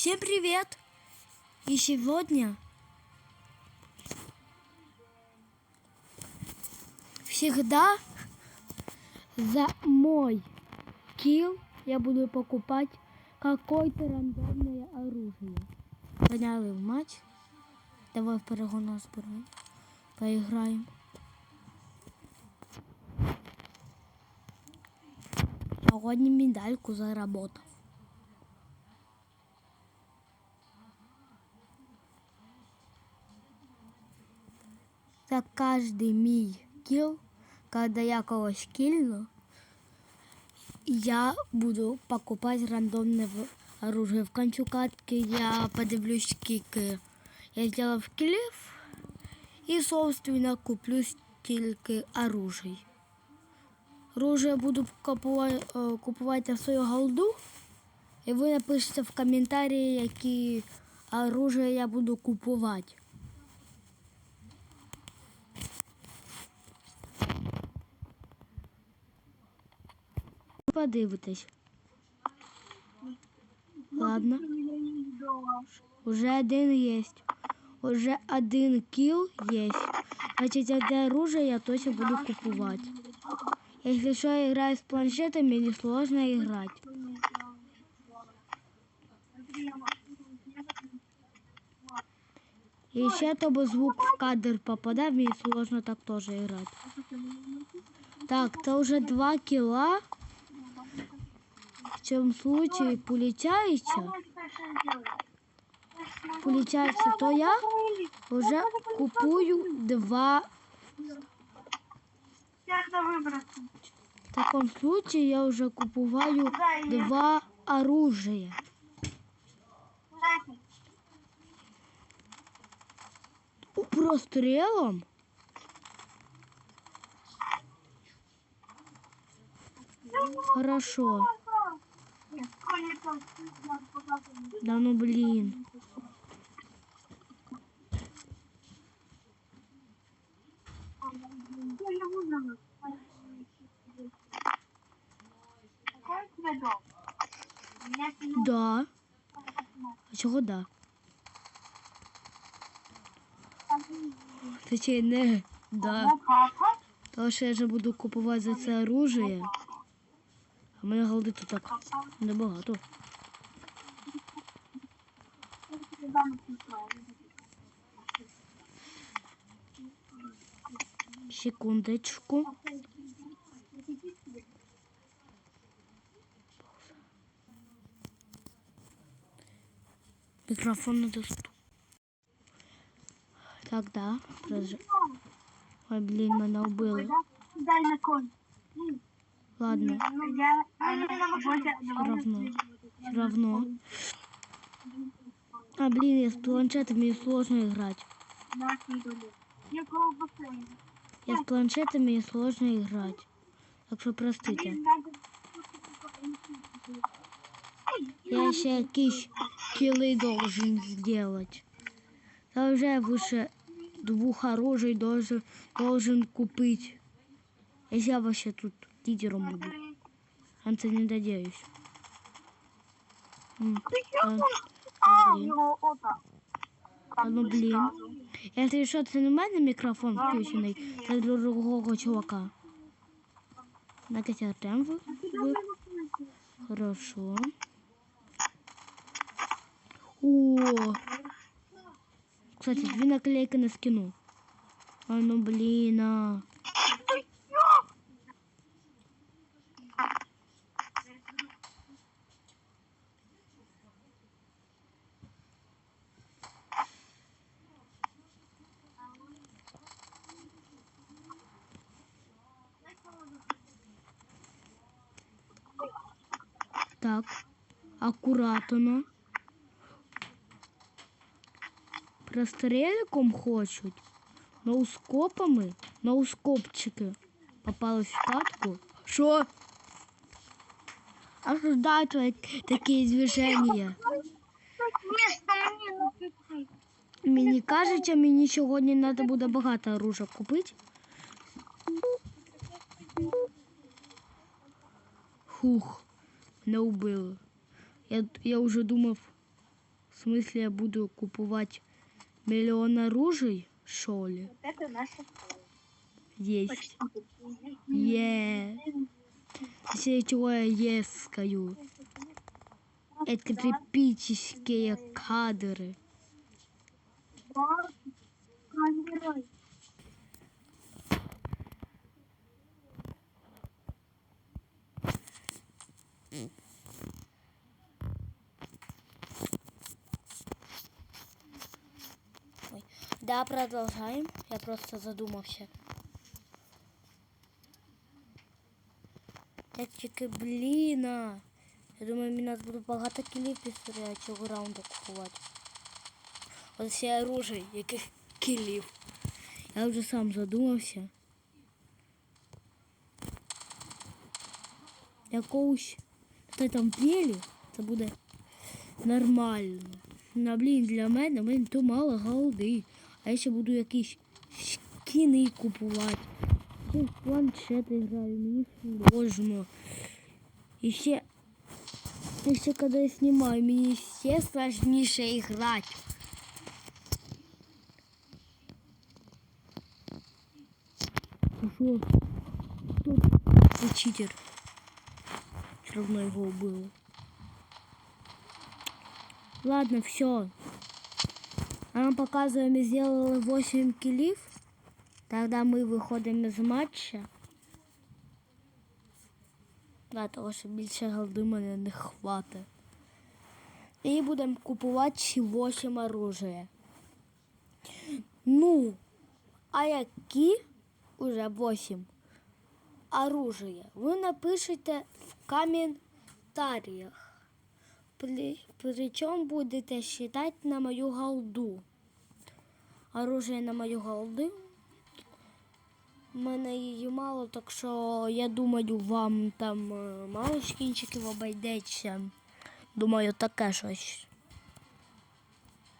Всем привет! И сегодня всегда за мой килл я буду покупать какое-то рандомное оружие. Заняли в матч. Давай в перегон зберемо. Поиграем. Сьогодні медальку заработав. За каждый мій кіл, когда я когось кильну, я буду покупать рандомное в- оружие. В концу катки я подивлюсь, скільки я сделал килів и, собственно, куплю стільки оружий. Оружие буду купувати, е, купувати на свою голду. І ви напишете в коментарі, які оружие я буду купувати. Подивитесь. Ладно. Уже один есть. Уже один килл есть. Значит, это оружие я точно буду купувати. Если что, я играю с планшетами, не сложно играть. И еще чтобы звук в кадр попадал, мне сложно так тоже играть. Так, это уже два килла. В чем случае получается, получается, то я уже купую два. В таком случае я уже купую два оружия. Прострелом? Хорошо. Да ну блин. Да. А чого да? Точніше, не да. Тому що я вже буду купувати за це оружие. А мене голди тут так небагато. Секундочку. Микрофон недоступен. Так, да. Прож... Ой, блін, мене вбили. Дай на конь. Ладно. Все равно. Все равно. А, блин, я с планшетом, мне сложно играть. Я с планшетом, мне сложно играть. Так что простите. Я ще якісь кіли должен сделать. Я вже выше двух оружий должен, должен купить. Я вообще тут лидером буду. А це не надеюсь. М, а, А, блін. його ота. А ну блін. Якщо що, це не в мене мікрофон включений, це для другого чувака. Накать Артем ви, ви. Хорошо. О! Кстати, две наклейки на скину. А ну блин, а. Так, акуратно. Простреликом хочуть. Ноускопами. Ноускопчики. Попали в катку. Що? А що да, твої такі движення? Місто мені написати. Мені кажеться, мені сьогодні треба буде багато оружия купити. Хух, не вбили. Я, я вже думав, В смысле, я буду купувати мільйон оружий, що ли? Вот это наша. Есть. Е. Все чего я ескаю. Это эпические кадры. Да. Продолжаем. Я просто задумался. Я тільки, блін. Я думаю, мені треба буде багато кілів після цього раунду купувати. От все оружие, яких кілів. Я вже сам задумався. Якогось хто там п'єлі, це буде нормально. Ну, блін, для мене мені то мало голди. А я ще буду якісь скіни купувати. Ще в планшети граю, мені сложно. І ще, і ще коли я знімаю, мені ще сложніше грати. Що? Хто? Це читер. Все равно его убило. Ладно, все. Нам показываем, мы сделали 8 килів. Тогда мы выходим из матча. Да, того, що більше голди мене не хватить. І будемо купувати ще 8 оружия. Ну, а які уже 8 оружия? Ви напишите в коментарях. При, причем будете считать на мою голду. Оружие на мою голду. У мене її мало, так що я думаю, вам там е, мало скінчиків обійдеться. Думаю, таке щось.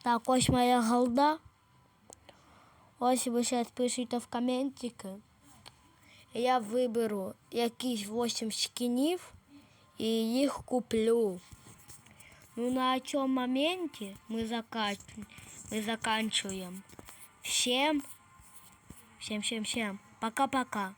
Так, ось моя голда. Ось ви зараз пишете в коментики. Я виберу якісь 8 скінів і їх куплю. Ну, на чем моменте мы, закан... Всем, всем, всем, всем. Пока-пока.